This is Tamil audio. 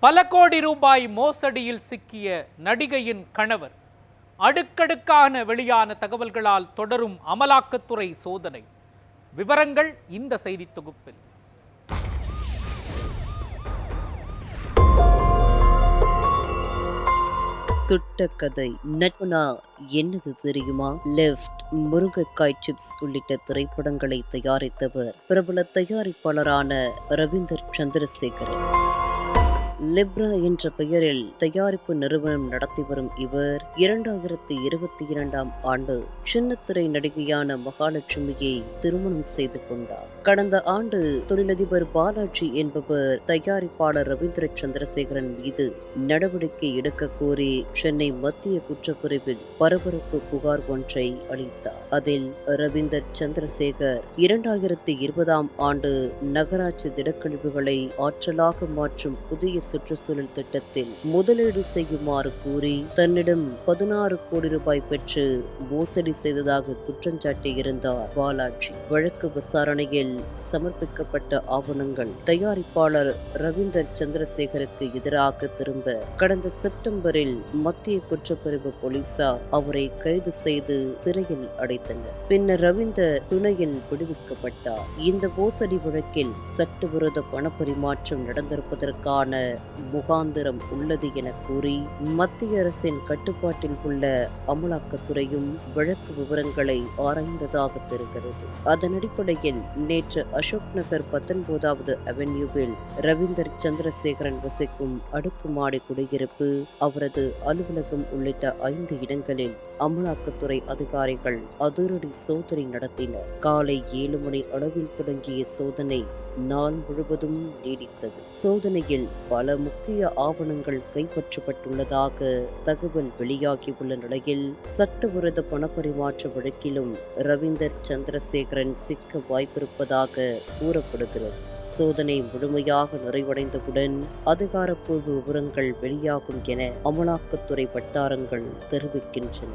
பல கோடி ரூபாய் மோசடியில் சிக்கிய நடிகையின் கணவர். அடுக்கடுக்கான வெளியான தகவல்களால் தொடரும் அமலாக்கத்துறை சோதனை. விவரங்கள் இந்த செய்தி தொகுப்பில். சுட்ட கதை. நட்புனா என்னது தெரியுமா? லெஃப்ட் முருங்கைக்காய் சிப்ஸ் உள்ளிட்ட திரைப்படங்களை தயாரித்தவர் பிரபல தயாரிப்பாளரான ரவீந்தர் சந்திரசேகரன். லிப்ரா என்ற பெயரில் தயாரிப்பு நிறுவனம் நடத்தி வரும் இவர் இரண்டாயிரத்தி இருபத்தி இரண்டாம் ஆண்டு சின்னத்திரை நடிகையான மகாலட்சுமியை திருமணம் செய்து கொண்டார். கடந்த ஆண்டு தொழிலதிபர் பாலாஜி என்பவர் தயாரிப்பாளர் ரவீந்திர சந்திரசேகரன் மீது நடவடிக்கை எடுக்க கோரி சென்னை மத்திய குற்றப்பிரிவில் பரபரப்பு புகார் ஒன்றை அளித்தார். அதில் ரவீந்தர் சந்திரசேகர் இரண்டாயிரத்தி இருபதாம் ஆண்டு நகராட்சி திடக்கழிவுகளை ஆற்றலாக மாற்றும் புதிய சுற்றுச்சூழல் திட்டத்தில் முதலீடு செய்யுமாறு கூறி தன்னிடம் பதினாறு கோடி ரூபாய் பெற்று மோசடி செய்ததாக குற்றஞ்சாட்டியிருந்தார் பாலாஜி. வழக்கு விசாரணையில் சமர்ப்பிக்கப்பட்ட ஆவணங்கள் தயாரிப்பாளர் ரவீந்தர் சந்திரசேகருக்கு எதிராக திரும்ப கடந்த செப்டம்பரில் மத்திய குற்றப்பிரிவு போலீசார் அவரை கைது செய்து சிறையில் அடைத்தனர். பின்னர் ரவீந்தர் துணையில் விடுவிக்கப்பட்டார். இந்த மோசடி வழக்கில் சட்டவிரோத பணப்பரிமாற்றம் நடந்திருப்பதற்கான முகாந்திரம் உள்ளது என கூறி மத்திய அரசின் கட்டுப்பாட்டில் உள்ள அமலாக்கத்துறையும் வழக்கு விவரங்களை ஆராய்ந்ததாக தெரிகிறது. அதன் அடிப்படையில் நேற்று அசோக் நகர் பத்தொன்பதாவது அவென்யூவில் ரவீந்தர் சந்திரசேகரன் வசிக்கும் அடுக்குமாடி குடியிருப்பு அவரது அலுவலகம் உள்ளிட்ட ஐந்து இடங்களில் அமலாக்கத்துறை அதிகாரிகள் அதிரடி சோதனை நடத்தினர். காலை ஏழு மணி அளவில் தொடங்கிய சோதனை நாள் முழுவதும் நீடித்தது. சோதனையில் பல முக்கிய ஆவணங்கள் கைப்பற்றப்பட்டுள்ளதாக தகவல் வெளியாகியுள்ள நிலையில் சட்டவிரோத பணப்பரிமாற்ற வழக்கிலும் ரவீந்தர் சந்திரசேகரன் சிக்க வாய்ப்பிருப்பது இருப்பதாக கூறப்படுகிறது. சோதனை முழுமையாக நிறைவடைந்தவுடன் அதிகாரப்பூர்வ விவரங்கள் வெளியாகும் என அமலாக்கத்துறை வட்டாரங்கள் தெரிவிக்கின்றன.